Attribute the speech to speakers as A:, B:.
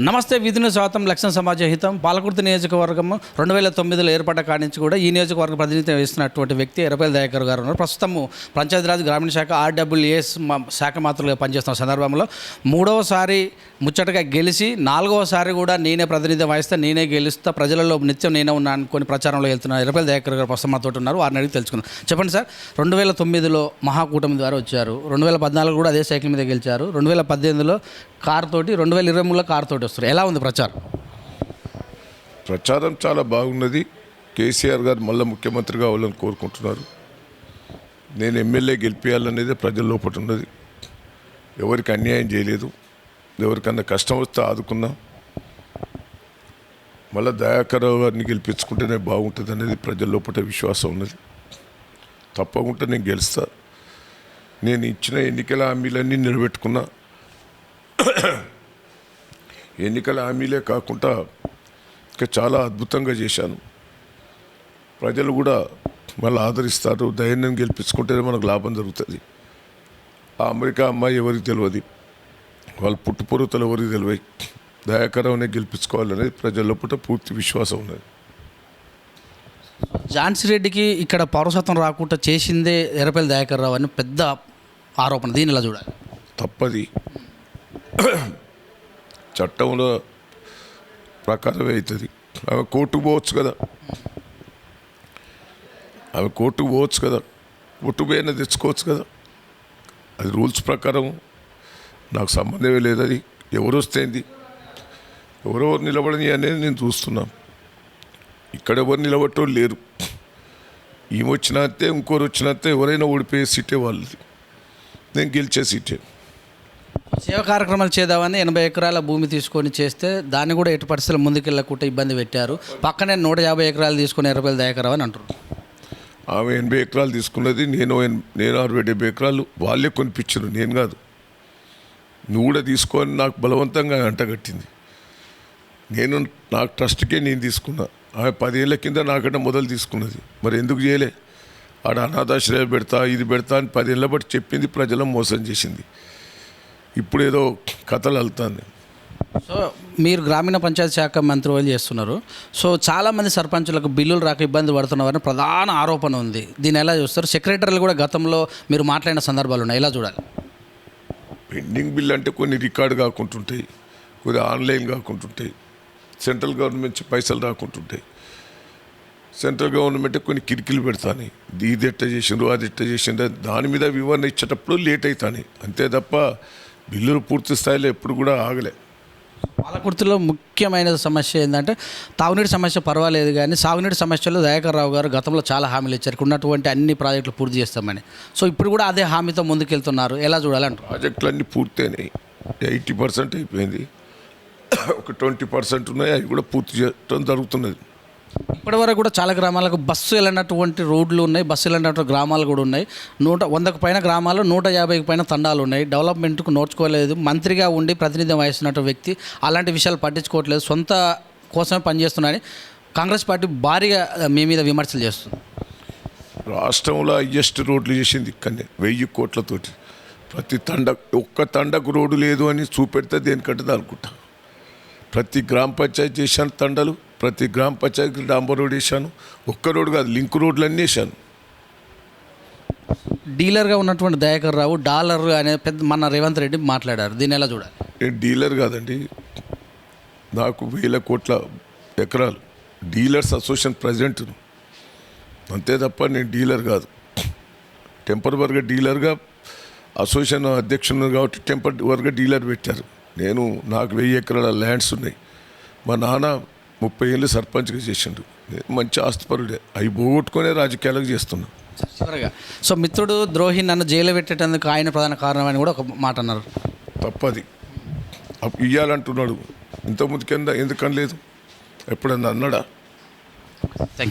A: నమస్తే విధుని స్వాతం లక్ష్మణ సమాజ హితం. పాలకుర్తి నియోజకవర్గం రెండు వేల తొమ్మిదిలో ఏర్పడ్డ కాడి నుంచి కూడా ఈ నియోజకవర్గ ప్రాతినిధ్యం వహిస్తున్నటువంటి వ్యక్తి ఎరపల్లి దయాకర్ గారు ఉన్నారు. ప్రస్తుతము పంచాయతీరాజ్ గ్రామీణ శాఖ ఆర్డబ్ల్యూఎస్ శాఖ మాత్రులుగా పనిచేస్తున్న సందర్భంలో మూడవసారి ముచ్చటగా గెలిచి నాలుగవసారి కూడా నేనే ప్రాతినిధ్యం వహిస్తా నేనే గెలుస్తా ప్రజలలో నిత్యం నేనే ఉన్నా అనుకుని ప్రచారంలో వెళ్తున్నాను ఎరపల్లి దయాకర్ గారు ప్రస్తుతం మాతో ఉన్నారు. వారిని అడిగి తెలుసుకుందాం. చెప్పండి సార్ రెండు వేల తొమ్మిదిలో మహాకూటమి ద్వారా వచ్చారు. రెండు వేల పద్నాలుగు కూడా అదే సైకిల్ మీద గెలిచారు. రెండు వేల పద్దెనిమిదిలో కార్ తోటి రెండు వేల ఇరవై మూడులో కార్ తోటి వస్తారు ఎలా ఉంది ప్రచారం?
B: ప్రచారం చాలా బాగున్నది. కేసీఆర్ గారు మళ్ళీ ముఖ్యమంత్రి కావాలని కోరుకుంటున్నారు. నేను ఎమ్మెల్యే గెలిపించాలనేది ప్రజల లోపల ఉన్నది ఎవరికి అన్యాయం చేయలేదు. ఎవరికన్నా కష్టం వస్తే ఆదుకున్నా. మళ్ళీ దయాకరరావు గారిని గెలిపించుకుంటేనే బాగుంటుంది అనేది ప్రజల లోపల విశ్వాసం ఉన్నది. తప్పకుండా నేను గెలుస్తా. నేను ఇచ్చిన ఎన్నికల హామీలన్నీ నిలబెట్టుకున్నా. ఎన్నికల హామీలే కాకుండా ఇంకా చాలా అద్భుతంగా చేశాను. ప్రజలు కూడా మళ్ళీ ఆదరిస్తారు ధైర్యం గెలిపించుకుంటేనే మనకు లాభం జరుగుతుంది. ఆ అమెరికా అమ్మాయి ఎవరికి తెలియదు. వాళ్ళ పుట్టుపూర్వతలు ఎవరికి తెలియదు. దయాకరమనే గెలిపించుకోవాలనేది ప్రజల లోపల పూర్తి విశ్వాసం ఉన్నది.
A: ఝాన్సీ రెడ్డికి ఇక్కడ పౌరసత్వం రాకుండా చేసిందే ఎర్రపల్లి దయాకర్ రావు అని పెద్ద ఆరోపణ. దీని ఇలా చూడాలి?
B: తప్పది. చట్టంలో ప్రకారమే అవుతుంది. అవి కోర్టుకు పోవచ్చు కదా. అవి కోర్టుకు పోవచ్చు కదా. కోర్టు పోయినా తెచ్చుకోవచ్చు కదా. అది రూల్స్ ప్రకారం నాకు సంబంధమే లేదు అది ఎవరు వస్తేంది? ఎవరెవరు నిలబడని అనేది నేను చూస్తున్నాను ఇక్కడ ఎవరు నిలబట్టడం లేరు. ఈమె వచ్చినంతే ఇంకోరు వచ్చినంతే ఎవరైనా ఓడిపోయే సీటే వాళ్ళది. నేను గెలిచే సీటే.
A: సేవ కార్యక్రమాలు చేద్దామని ఎనభై ఎకరాల భూమి తీసుకొని చేస్తే దాన్ని కూడా ఎటు పరిస్థితులు ముందుకెళ్ళకుండా ఇబ్బంది పెట్టారు. పక్కనే నూట యాభై ఎకరాలు తీసుకొని ఇరవై దయాకర్ రావు అని అంటారు
B: ఆమె ఎనభై ఎకరాలు తీసుకున్నది నేను నేను అరవై డెబ్బై ఎకరాలు వాళ్ళే కొనిపించారు నేను కాదు. నువ్వు కూడా తీసుకొని నాకు బలవంతంగా అంటగట్టింది నేను నాకు ట్రస్ట్కే నేను తీసుకున్నా. ఆమె పదేళ్ళ కింద నాకంటే మొదలు తీసుకున్నది. మరి ఎందుకు చేయలే? ఆడ అనాథాశ్రయాలు పెడతా ఇది పెడతా అని పదేళ్ళ బట్టి చెప్పింది ప్రజలను మోసం చేసింది. ఇప్పుడు ఏదో కథలు వెళ్తాను
A: సో మీరు గ్రామీణ పంచాయతీ శాఖ మంత్రి వాళ్ళు చేస్తున్నారు. సో చాలామంది సర్పంచులకు బిల్లులు రాక ఇబ్బంది పడుతున్నారని ప్రధాన ఆరోపణ ఉంది. దీన్ని ఎలా చూస్తారు? సెక్రటరీలు కూడా గతంలో మీరు మాట్లాడిన సందర్భాలు ఉన్నాయి. ఎలా చూడాలి?
B: పెండింగ్ బిల్ అంటే కొన్ని రికార్డు కాకుంటుంటాయి కొన్ని ఆన్లైన్ కాకుంటుంటాయి సెంట్రల్ గవర్నమెంట్ పైసలు రాకుంటుంటాయి. సెంట్రల్ గవర్నమెంట్ కొన్ని కిరికిలు పెడతాను ఇది ఎట్ట చేసిండ్రు అది ఎట్ట చేసిండ్రు దాని మీద వివరణ ఇచ్చేటప్పుడు లేట్ అవుతాను అంతే తప్ప బిల్లులు పూర్తి స్థాయిలో ఎప్పుడు కూడా ఆగలే.
A: పాలకుర్తిలో ముఖ్యమైన సమస్య ఏంటంటే తాగునీటి సమస్య పర్వాలేదు కానీ సాగునీటి సమస్యలో దయాకర్ రావు గారు గతంలో చాలా హామీలు ఇచ్చారు. ఉన్నటువంటి అన్ని ప్రాజెక్టులు పూర్తి చేస్తామని. సో ఇప్పుడు కూడా అదే హామీతో ముందుకెళ్తున్నారు. ఎలా చూడాలంటారు?
B: ప్రాజెక్టులన్నీ పూర్తయినాయి. ఎయిటీ పర్సెంట్ అయిపోయింది. ఒక ట్వంటీ పర్సెంట్ ఉన్నాయి. అవి కూడా పూర్తి చేయడం జరుగుతున్నది.
A: ఇప్పటివరకు కూడా చాలా గ్రామాలకు బస్సు వెళ్ళినటువంటి రోడ్లు ఉన్నాయి బస్సు వెళ్ళినటువంటి గ్రామాలు కూడా ఉన్నాయి. నూట వందకు పైన గ్రామాలు నూట యాభైకి పైన తండాలు ఉన్నాయి. డెవలప్మెంట్కు నోచుకోలేదు. మంత్రిగా ఉండి ప్రాతినిధ్యం వహిస్తున్నట్టు వ్యక్తి అలాంటి విషయాలు పట్టించుకోవట్లేదు. సొంత కోసమే పనిచేస్తున్నాయని కాంగ్రెస్ పార్టీ భారీగా మీ మీద విమర్శలు చేస్తుంది.
B: రాష్ట్రంలో హయ్యెస్ట్ రోడ్లు చేసింది ఇక్కడనే వెయ్యి కోట్లతోటి. ప్రతి తండ ఒక్క తండకు రోడ్డు లేదు అని చూపెడితే దేనికంటే అనుకుంటా. ప్రతి గ్రామ పంచాయతీ చేసిన తండలు ప్రతి గ్రామ పంచాయతీ డాంబర్ రోడ్ వేసాను ఒక్క రోడ్డు కాదు లింక్ రోడ్లన్నీ వేసాను
A: డీలర్గా ఉన్నటువంటి దయాకర్ రావు డాలర్ అనే పెద్ద మన రేవంత్ రెడ్డి మాట్లాడారు. దీన్ని ఎలా చూడాలి?
B: నేను డీలర్ కాదండి. నాకు వేల కోట్ల ఎకరాలు డీలర్స్ అసోసియేషన్ ప్రెసిడెంట్. అంతే తప్ప నేను డీలర్ కాదు. టెంపరవరీగా డీలర్గా అసోసియేషన్ అధ్యక్షుడు కాబట్టి టెంపరవరీగా డీలర్ పెట్టారు. నేను నాకు వెయ్యి ఎకరాల ల్యాండ్స్ ఉన్నాయి. మా నాన్న ముప్పై ఏళ్ళు సర్పంచ్గా చేసిండు. మంచి ఆస్తిపరుడే. అవి పోగొట్టుకునే రాజకీయాలకు చేస్తున్నా.
A: చివరగా. సో మిత్రుడు ద్రోహి నన్ను జైలు పెట్టేటందుకు ఆయన ప్రధాన కారణం అని కూడా ఒక మాట అన్నారు.
B: తప్పది. ఇయ్యాలంటున్నాడు. ఇంతకుముందు కింద ఎందుకని లేదు ఎప్పుడన్నా అన్నాడా?
A: థ్యాంక్